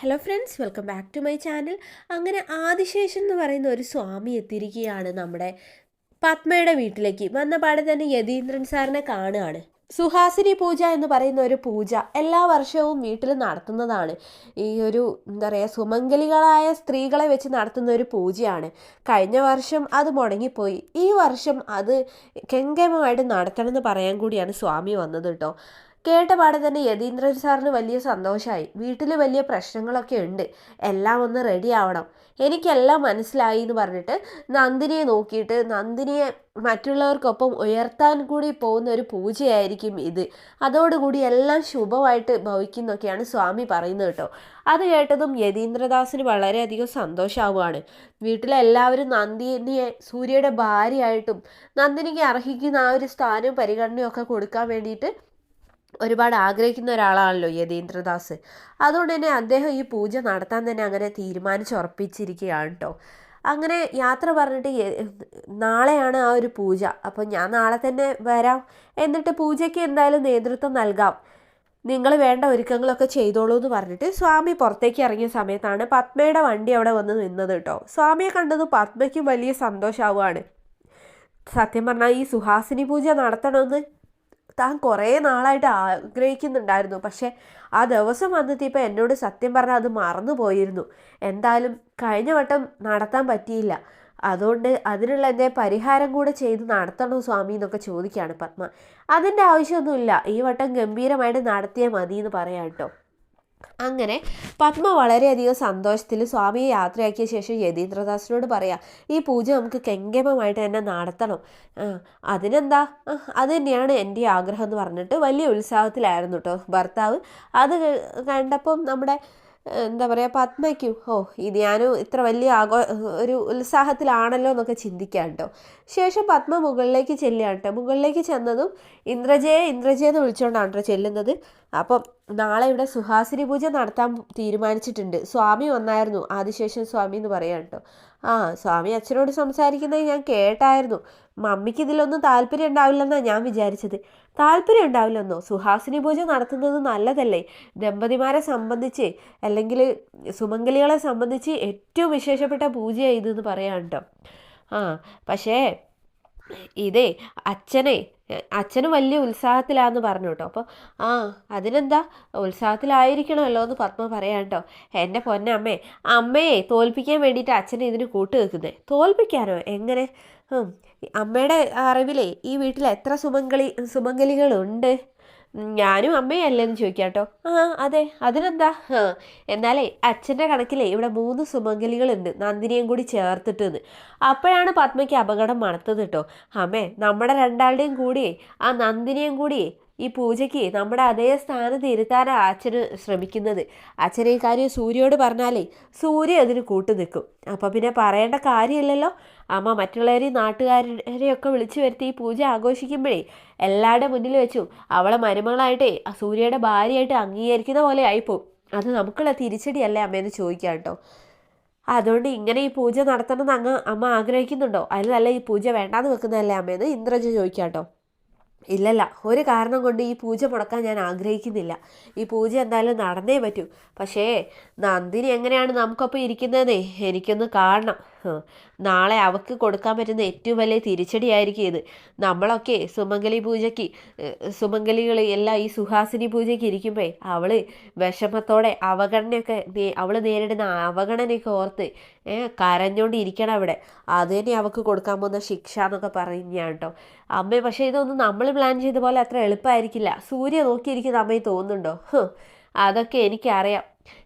Hello friends welcome back to my channel അങ്ങനെ ആദിശേഷൻ എന്ന് പറയുന്ന ഒരു സ്വാമി എത്തിയിരിക്കുകയാണ് നമ്മുടെ പത്മയുടെ വീട്ടിലേക്ക്. വന്ന പാടെ തന്നെ യതീന്ദ്രൻ സാറിനെ കാണുകയാണ്. സുഹാസിനി പൂജ എന്ന് പറയുന്ന ഒരു പൂജ എല്ലാ വർഷവും വീട്ടിൽ നടത്തുന്നതാണ്. ഈ ഒരു എന്താ പറയുക സുമംഗലികളായ സ്ത്രീകളെ വെച്ച് നടത്തുന്ന ഒരു പൂജയാണ്. കഴിഞ്ഞ വർഷം അത് മുടങ്ങിപ്പോയി. ഈ വർഷം അത് കെങ്കേമമായിട്ട് നടത്തണമെന്ന് പറയാൻ കൂടിയാണ് സ്വാമി വന്നത് കേട്ടോ. കേട്ട പാടെ തന്നെ യതീന്ദ്രൻ സാറിന് വലിയ സന്തോഷമായി വീട്ടിൽ വലിയ പ്രശ്നങ്ങളൊക്കെ ഉണ്ട്. എല്ലാം ഒന്ന് റെഡി ആവണം. എനിക്കെല്ലാം മനസ്സിലായി എന്ന് പറഞ്ഞിട്ട് നന്ദിനിയെ നോക്കിയിട്ട് നന്ദിനിയെ മറ്റുള്ളവർക്കൊപ്പം ഉയർത്താൻ കൂടി പോകുന്ന ഒരു പൂജയായിരിക്കും ഇത്. അതോടുകൂടി എല്ലാം ശുഭമായിട്ട് ഭവിക്കുന്നൊക്കെയാണ് സ്വാമി പറയുന്നത് കേട്ടോ. അത് കേട്ടതും യതീന്ദ്രദാസിന് വളരെയധികം സന്തോഷമാവുകയാണ് വീട്ടിലെ എല്ലാവരും നന്ദിനിയെ സൂര്യയുടെ ഭാര്യയായിട്ടും നന്ദിനിക്ക് അർഹിക്കുന്ന ആ ഒരു സ്ഥാനവും പരിഗണനയും ഒക്കെ കൊടുക്കാൻ വേണ്ടിയിട്ട് ഒരുപാട് ആഗ്രഹിക്കുന്ന ഒരാളാണല്ലോ യതീന്ദ്രദാസ്. അതുകൊണ്ട് തന്നെ അദ്ദേഹം ഈ പൂജ നടത്താൻ തന്നെ അങ്ങനെ തീരുമാനിച്ചുറപ്പിച്ചിരിക്കുകയാണ് കേട്ടോ അങ്ങനെ യാത്ര പറഞ്ഞിട്ട് നാളെയാണ് ആ ഒരു പൂജ. അപ്പോൾ ഞാൻ നാളെ തന്നെ വരാം. എന്നിട്ട് പൂജയ്ക്ക് എന്തായാലും നേതൃത്വം നൽകാം. നിങ്ങൾ വേണ്ട ഒരുക്കങ്ങളൊക്കെ ചെയ്തോളൂ എന്ന് പറഞ്ഞിട്ട് സ്വാമി പുറത്തേക്ക് ഇറങ്ങിയ സമയത്താണ് പത്മയുടെ വണ്ടി അവിടെ വന്ന് നിന്നത് കേട്ടോ സ്വാമിയെ കണ്ടത് പത്മയ്ക്കും വലിയ സന്തോഷമാവുകയാണ് സത്യം പറഞ്ഞാൽ ഈ സുഹാസിനി പൂജ നടത്തണമെന്ന് താൻ കുറേ നാളായിട്ട് ആഗ്രഹിക്കുന്നുണ്ടായിരുന്നു. പക്ഷേ ആ ദിവസം വന്നെത്തിയപ്പോൾ എന്നോട് സത്യം പറഞ്ഞാൽ അത് മറന്നു പോയിരുന്നു. എന്തായാലും കഴിഞ്ഞ വട്ടം നടത്താൻ പറ്റിയില്ല. അതുകൊണ്ട് അതിനുള്ള എന്റെ പരിഹാരം കൂടെ ചെയ്ത് നടത്തണോ സ്വാമി എന്നൊക്കെ ചോദിക്കുകയാണ് പത്മ. അതിന്റെ ആവശ്യമൊന്നുമില്ല. ഈ വട്ടം ഗംഭീരമായിട്ട് നടത്തിയാൽ മതി എന്ന് പറയാം കേട്ടോ. അങ്ങനെ പത്മ വളരെയധികം സന്തോഷത്തിൽ സ്വാമിയെ യാത്രയാക്കിയ ശേഷം യതീന്ദ്രദാസിനോട് പറയാം ഈ പൂജ നമുക്ക് കെങ്കേമമായിട്ട് തന്നെ നടത്തണം. അതിനെന്താ? അത് തന്നെയാണ് എന്റെ ആഗ്രഹം എന്ന് പറഞ്ഞിട്ട് വലിയ ഉത്സാഹത്തിലായിരുന്നു കേട്ടോ ഭർത്താവ്. അത് കണ്ടപ്പം നമ്മുടെ എന്താ പറയുക പത്മയ്ക്കും ഓ ഇത് ഞാനും ഇത്ര വലിയ ആഘോ ഒരു ഉത്സാഹത്തിലാണല്ലോ എന്നൊക്കെ ചിന്തിക്കാം കേട്ടോ ശേഷം പത്മ മുകളിലേക്ക് ചെല്ലുകയാണ് കേട്ടോ മുകളിലേക്ക് ചെന്നതും ഇന്ദ്രജയെ ഇന്ദ്രജയെന്ന് വിളിച്ചുകൊണ്ടാണ് കേട്ടോ ചെല്ലുന്നത്. അപ്പം നാളെ ഇവിടെ സുഹാസിനി പൂജ നടത്താൻ തീരുമാനിച്ചിട്ടുണ്ട്. സ്വാമി വന്നായിരുന്നു. ആദിശേഷൻ സ്വാമി എന്ന് പറയാം കേട്ടോ. ആ സ്വാമി അച്ഛനോട് സംസാരിക്കുന്നത് ഞാൻ കേട്ടായിരുന്നു. മമ്മിക്ക് ഇതിലൊന്നും താല്പര്യം ഉണ്ടാവില്ലെന്നാണ് ഞാൻ വിചാരിച്ചത്. താല്പര്യം ഉണ്ടാവില്ലെന്നോ? സുഹാസിനി പൂജ നടത്തുന്നത് നല്ലതല്ലേ? ദമ്പതിമാരെ സംബന്ധിച്ച് അല്ലെങ്കിൽ സുമംഗലികളെ സംബന്ധിച്ച് ഏറ്റവും വിശേഷപ്പെട്ട പൂജയാണ് ഇതെന്ന് പറയാം കേട്ടോ. ആ പക്ഷേ ഇതേ അച്ഛനെ അച്ഛന് വലിയ ഉത്സാഹത്തിലാന്ന് പറഞ്ഞു കേട്ടോ അപ്പോൾ ആ അതിനെന്താ? ഉത്സാഹത്തിലായിരിക്കണമല്ലോ എന്ന് പത്മ പറയാം കേട്ടോ എന്റെ പൊന്നമ്മേ അമ്മയെ തോൽപ്പിക്കാൻ വേണ്ടിയിട്ട് അച്ഛനെ ഇതിന് കൂട്ട് വെക്കുന്നത് തോൽപ്പിക്കാനോ? എങ്ങനെ? അമ്മയുടെ അറിവിലേ ഈ വീട്ടിൽ എത്ര സുമംഗളി സുമംഗലികളുണ്ട്? ഞാനും അമ്മയല്ലേ എന്ന് ചോദിക്കാം കേട്ടോ ആ അതെ അതിനെന്താ? ആ എന്നാലേ അച്ഛന്റെ കണക്കിലേ ഇവിടെ മൂന്ന് സുമംഗലികളുണ്ട് നന്ദിനിയും കൂടി ചേർത്തിട്ടെന്ന്. അപ്പോഴാണ് പത്മയ്ക്ക് അപകടം മണത്തത് കേട്ടോ അമ്മേ നമ്മുടെ രണ്ടാളുടെയും കൂടിയേ ആ നന്ദിനിയും കൂടിയേ ഈ പൂജയ്ക്ക് നമ്മുടെ അതേ സ്ഥാനത്ത് ഇരുത്താനാണ് അച്ഛന് ശ്രമിക്കുന്നത്. അച്ഛൻ ഈ കാര്യം സൂര്യയോട് പറഞ്ഞാലേ സൂര്യ അതിന് കൂട്ടു നിൽക്കും. അപ്പം പിന്നെ പറയേണ്ട കാര്യമില്ലല്ലോ? അമ്മ മറ്റുള്ളവരെയും നാട്ടുകാരെയൊക്കെ വിളിച്ചു വരുത്തി ഈ പൂജ ആഘോഷിക്കുമ്പോഴേ എല്ലാവരുടെ മുന്നിൽ വെച്ചു അവളെ മരുമകളായിട്ടേ ആ സൂര്യയുടെ ഭാര്യയായിട്ട് അംഗീകരിക്കുന്ന പോലെ ആയിപ്പോവും. അത് നമുക്കുള്ള തിരിച്ചടിയല്ലേ അമ്മയെന്ന് ചോദിക്കാം കേട്ടോ. അതുകൊണ്ട് ഇങ്ങനെ ഈ പൂജ നടത്തണമെന്ന് അങ്ങ് അമ്മ ആഗ്രഹിക്കുന്നുണ്ടോ? അതിൽ ഈ പൂജ വേണ്ടാന്ന് വെക്കുന്നതല്ലേ അമ്മയെന്ന് ഇന്ദ്രജ ചോദിക്കാം കേട്ടോ. ഇല്ലല്ല ഒരു കാരണം കൊണ്ട് ഈ പൂജ മുടക്കാൻ ഞാൻ ആഗ്രഹിക്കുന്നില്ല. ഈ പൂജ എന്തായാലും നടന്നേ പറ്റൂ. പക്ഷേ നന്ദിനി എങ്ങനെയാണ് നമുക്കൊപ്പം ഇരിക്കുന്നതെന്നേ എനിക്കൊന്ന് കാണണം. നാളെ അവക്ക് കൊടുക്കാൻ പറ്റുന്ന ഏറ്റവും വലിയ തിരിച്ചടിയായിരിക്കും ഇത്. നമ്മളൊക്കെ സുമംഗലി പൂജയ്ക്ക് സുമംഗലികൾ എല്ലാം ഈ സുഹാസിനി പൂജയ്ക്ക് ഇരിക്കുമ്പോൾ അവൾ വിഷമത്തോടെ അവഗണനയൊക്കെ അവൾ നേരിടുന്ന അവഗണനയൊക്കെ ഓർത്ത് കരഞ്ഞോണ്ട് ഇരിക്കണം അവിടെ. അത് തന്നെ അവൾക്ക് കൊടുക്കാൻ പോകുന്ന ശിക്ഷ എന്നൊക്കെ പറയുകയാണ് കേട്ടോ അമ്മ പക്ഷേ ഇതൊന്നും നമ്മൾ പ്ലാൻ ചെയ്ത പോലെ അത്ര എളുപ്പമായിരിക്കില്ല. സൂര്യ നോക്കിയിരിക്കുന്ന അമ്മയെ തോന്നുന്നുണ്ടോ? അതൊക്കെ എനിക്കറിയാം.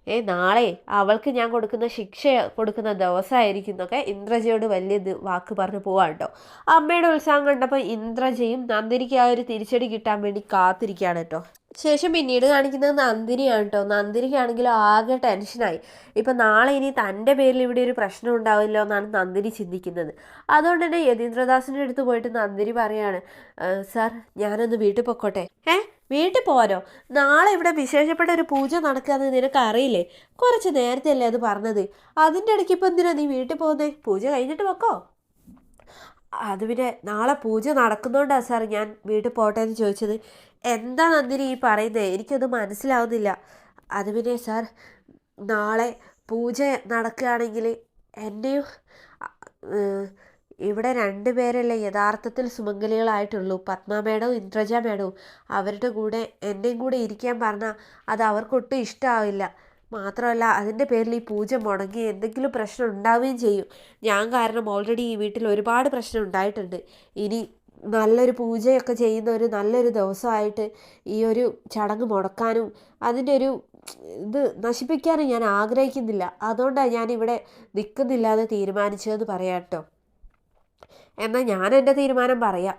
ഏ നാളെ അവൾക്ക് ഞാൻ കൊടുക്കുന്ന ശിക്ഷ കൊടുക്കുന്ന ദിവസമായിരിക്കും എന്നൊക്കെ ഇന്ദ്രജയോട് വലിയ വാക്ക് പറഞ്ഞ് പോവാ കേട്ടോ അമ്മയുടെ ഉത്സാഹം കണ്ടപ്പോൾ ഇന്ദ്രജയും നന്ദിനിക്ക് ആ ഒരു തിരിച്ചടി കിട്ടാൻ വേണ്ടി കാത്തിരിക്കുകയാണ് കേട്ടോ. ശേഷം പിന്നീട് കാണിക്കുന്നത് നന്ദിനിയാണ് കേട്ടോ. നന്ദിനിക്കാണെങ്കിലും ആകെ ടെൻഷനായി. ഇപ്പം നാളെ ഇനി തന്റെ പേരിൽ ഇവിടെ ഒരു പ്രശ്നം ഉണ്ടാവില്ലോ എന്നാണ് നന്ദിനി ചിന്തിക്കുന്നത്. അതുകൊണ്ട് തന്നെ യതീന്ദ്രദാസിന്റെ അടുത്ത് പോയിട്ട് നന്ദിനി പറയാണ് സാർ ഞാനൊന്ന് വീട്ടിൽ പൊക്കോട്ടെ. ഏ വീട്ടിൽ പോരോ നാളെ ഇവിടെ വിശേഷപ്പെട്ട ഒരു പൂജ നടക്കാന്ന് നിനക്ക് അറിയില്ലേ കുറച്ച് നേരത്തെ അല്ലേ അത് പറഞ്ഞത്. അതിന്റെ ഇടയ്ക്ക് ഇപ്പം എന്തിനാ നീ വീട്ടിൽ പോകുന്നേ? പൂജ കഴിഞ്ഞിട്ട് വെക്കോ. അത് പിന്നെ നാളെ പൂജ നടക്കുന്നതുകൊണ്ടാണ് സാർ ഞാൻ വീട്ടിൽ പോട്ടെ എന്ന് ചോദിച്ചത്. എന്താ നന്ദിനി ഈ പറയുന്നത് എനിക്കത് മനസ്സിലാവുന്നില്ല. അത് പിന്നെ സാർ നാളെ പൂജ നടക്കുകയാണെങ്കിൽ എന്നെയും ഇവിടെ രണ്ട് പേരല്ലേ യഥാർത്ഥത്തിൽ സുമംഗലികളായിട്ടുള്ളൂ. പത്മ മേഡവും ഇന്ദ്രജ മേഡവും അവരുടെ കൂടെ എന്നെയും കൂടെ ഇരിക്കാൻ പറഞ്ഞാൽ അത് അവർക്കൊട്ടും ഇഷ്ടമാവില്ല മാത്രമല്ല അതിന്റെ പേരിൽ ഈ പൂജ മുടങ്ങി എന്തെങ്കിലും പ്രശ്നം ഉണ്ടാവുകയും ചെയ്യും. ഞാൻ കാരണം ഓൾറെഡി ഈ വീട്ടിൽ ഒരുപാട് പ്രശ്നം ഉണ്ടായിട്ടുണ്ട്. ഇനി നല്ലൊരു പൂജയൊക്കെ ചെയ്യുന്ന ഒരു നല്ലൊരു ദിവസമായിട്ട് ഈ ഒരു ചടങ്ങ് മുടക്കാനും അതിന്റെ ഒരു ഇത് നശിപ്പിക്കാനും ഞാൻ ആഗ്രഹിക്കുന്നില്ല. അതുകൊണ്ടാണ് ഞാനിവിടെ നിൽക്കുന്നില്ല എന്ന് തീരുമാനിച്ചതെന്ന് പറയാം കേട്ടോ. എന്നാൽ ഞാൻ എന്റെ തീരുമാനം പറയാം.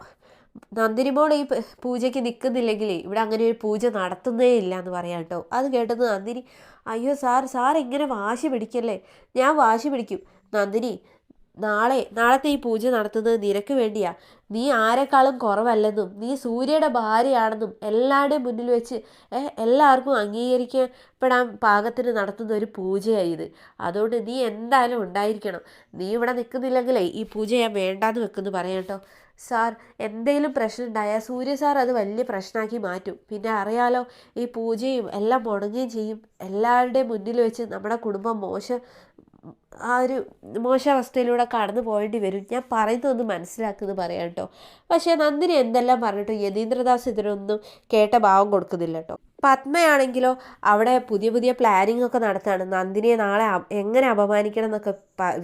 നന്ദിനി മോൾ ഈ പൂജയ്ക്ക് നിൽക്കുന്നില്ലെങ്കിൽ ഇവിടെ അങ്ങനെ ഒരു പൂജ നടത്തുന്നേ ഇല്ല എന്ന് പറയാം കേട്ടോ. അത് കേട്ടത് നന്ദിനി അയ്യോ സാർ സാർ ഇങ്ങനെ വാശി പിടിക്കല്ലേ? ഞാൻ വാശി പിടിക്കും. നന്ദിനി നാളെ നാളത്തെ ഈ പൂജ നടത്തുന്നത് നിനക്ക് വേണ്ടിയാ. നീ ആരെക്കാളും കുറവല്ലെന്നും നീ സൂര്യയുടെ ഭാര്യയാണെന്നും എല്ലാവരുടെയും മുന്നിൽ വെച്ച് എല്ലാവർക്കും അംഗീകരിക്കപ്പെടാൻ പാകത്തിന് നടത്തുന്ന ഒരു പൂജയാണ് ഇത്. അതുകൊണ്ട് നീ എന്തായാലും ഉണ്ടായിരിക്കണം. നീ ഇവിടെ നിൽക്കുന്നില്ലെങ്കിലേ ഈ പൂജ ഞാൻ വേണ്ടാന്ന് വെക്കുന്നു പറയാം കേട്ടോ. സാർ എന്തെങ്കിലും പ്രശ്നം ഉണ്ടായാൽ സൂര്യ സാർ അത് വലിയ പ്രശ്നമാക്കി മാറ്റും. പിന്നെ അറിയാലോ ഈ പൂജയും എല്ലാം മുടങ്ങുകയും ചെയ്യും. എല്ലാവരുടെയും മുന്നിൽ വെച്ച് നമ്മുടെ കുടുംബം മോശം ആ ഒരു മോശാവസ്ഥയിലൂടെ കടന്നു പോകേണ്ടി വരും. ഞാൻ പറയുന്നതൊന്ന് മനസ്സിലാക്കുന്നത് പറയാം കേട്ടോ. പക്ഷേ നന്ദിനി എന്തെല്ലാം പറഞ്ഞിട്ടും യതീന്ദ്രദാസ് ഇതിനൊന്നും കേട്ട ഭാവം കൊടുക്കുന്നില്ല കേട്ടോ. പത്മയാണെങ്കിലോ അവിടെ പുതിയ പുതിയ പ്ലാനിങ് ഒക്കെ നടത്താണ്. നന്ദിനിയെ നാളെ എങ്ങനെ അപമാനിക്കണം എന്നൊക്കെ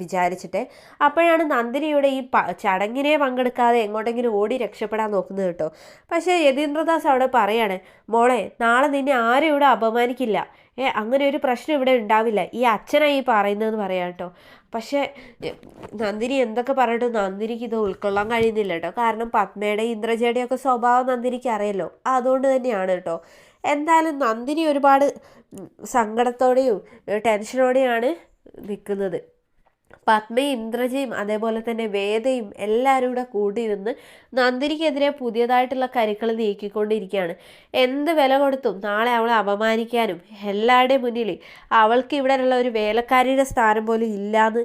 വിചാരിച്ചിട്ട് അപ്പോഴാണ് നന്ദിനിയുടെ ഈ ചടങ്ങിനെ പങ്കെടുക്കാതെ എങ്ങോട്ടെങ്കിലും ഓടി രക്ഷപ്പെടാൻ നോക്കുന്നത് കേട്ടോ. പക്ഷേ യതീന്ദ്രദാസ് അവിടെ പറയാണ് മോളെ നാളെ നിന്നെ ആരും ഇവിടെ അപമാനിക്കില്ല. ഏ അങ്ങനെ ഒരു പ്രശ്നം ഇവിടെ ഉണ്ടാവില്ല. ഈ അച്ഛനായി പറയുന്നതെന്ന് പറയാം കേട്ടോ. പക്ഷേ നന്ദിനി എന്തൊക്കെ പറഞ്ഞിട്ടും നന്ദിനിക്ക് ഇത് ഉൾക്കൊള്ളാൻ കഴിയുന്നില്ല കേട്ടോ. കാരണം പത്മയുടെ ഇന്ദ്രജയുടെയൊക്കെ സ്വഭാവം നന്ദിനിക്ക് അറിയല്ലോ. അതുകൊണ്ട് തന്നെയാണ് കേട്ടോ. എന്തായാലും നന്ദിനി ഒരുപാട് സങ്കടത്തോടെയും ടെൻഷനോടെയാണ് നിൽക്കുന്നത്. പത്മയും ഇന്ദ്രജയും അതേപോലെ തന്നെ വേദയും എല്ലാവരും കൂടെ കൂടി നിന്ന് നന്ദിനിക്കെതിരെ പുതിയതായിട്ടുള്ള കരുക്കൾ നീക്കിക്കൊണ്ടിരിക്കുകയാണ്. എന്ത് വില കൊടുത്തും നാളെ അവളെ അപമാനിക്കാനും എല്ലാവരുടെയും മുന്നിൽ അവൾക്ക് ഇവിടെയുള്ള ഒരു വേലക്കാരിയുടെ സ്ഥാനം പോലും ഇല്ലാന്ന്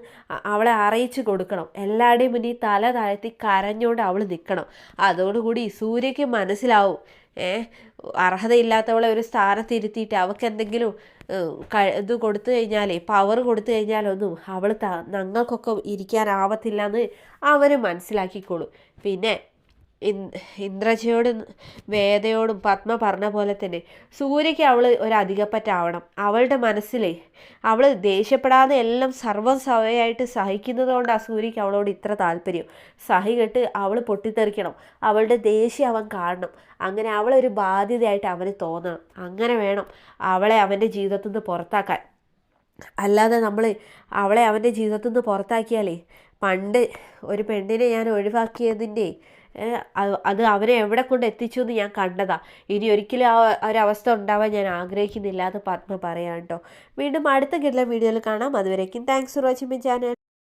അവളെ അറിയിച്ചു കൊടുക്കണം. എല്ലാവരുടെയും മുന്നിൽ തല താഴ്ത്തി കരഞ്ഞുകൊണ്ട് അവൾ നിൽക്കണം. അതോടുകൂടി സൂര്യയ്ക്ക് മനസ്സിലാവും അർഹതയില്ലാത്തവളെ ഒരു സ്ഥാനത്തിരുത്തിയിട്ട് അവൾക്ക് എന്തെങ്കിലും ഇത് കൊടുത്തു കഴിഞ്ഞാലേ പവർ കൊടുത്തു കഴിഞ്ഞാലൊന്നും അവൾ ഞങ്ങൾക്കൊക്കെ ഇരിക്കാനാവത്തില്ല എന്ന് അവർ മനസ്സിലാക്കിക്കോളും. പിന്നെ ഇന്ദ്രജയോടും വേദയോടും പത്മ പറഞ്ഞ പോലെ തന്നെ സൂര്യയ്ക്ക് അവൾ ഒരധികപ്പറ്റാവണം. അവളുടെ മനസ്സിലെ അവൾ ദേഷ്യപ്പെടാതെ എല്ലാം സർവം സവയായിട്ട് സഹിക്കുന്നതുകൊണ്ട് സൂര്യയ്ക്ക് അവളോട് ഇത്ര താല്പര്യം. സഹി കെട്ട് അവൾ പൊട്ടിത്തെറിക്കണം. അവളുടെ ദേഷ്യം അവൻ കാണണം. അങ്ങനെ അവളൊരു ബാധ്യതയായിട്ട് അവന് തോന്നണം. അങ്ങനെ വേണം അവളെ അവന്റെ ജീവിതത്തിൽ നിന്ന് പുറത്താക്കാൻ. അല്ലാതെ നമ്മൾ അവളെ അവന്റെ ജീവിതത്തിൽ നിന്ന് പുറത്താക്കിയാലേ പണ്ട് ഒരു പെണ്ണിനെ ഞാൻ ഒഴിവാക്കിയതിന്റെ അത് അവരെ എവിടെ കൊണ്ട് എത്തിച്ചു എന്ന് ഞാൻ കണ്ടതാ. ഇനി ഒരിക്കലും ആ ഒരവസ്ഥ ഉണ്ടാവാൻ ഞാൻ ആഗ്രഹിക്കുന്നില്ല എന്ന് പത്മ പറയാം കേട്ടോ വീണ്ടും അടുത്ത കിട്ടുന്ന വീഡിയോയിൽ കാണാം. അതുവരേക്കും thanks for watching my channel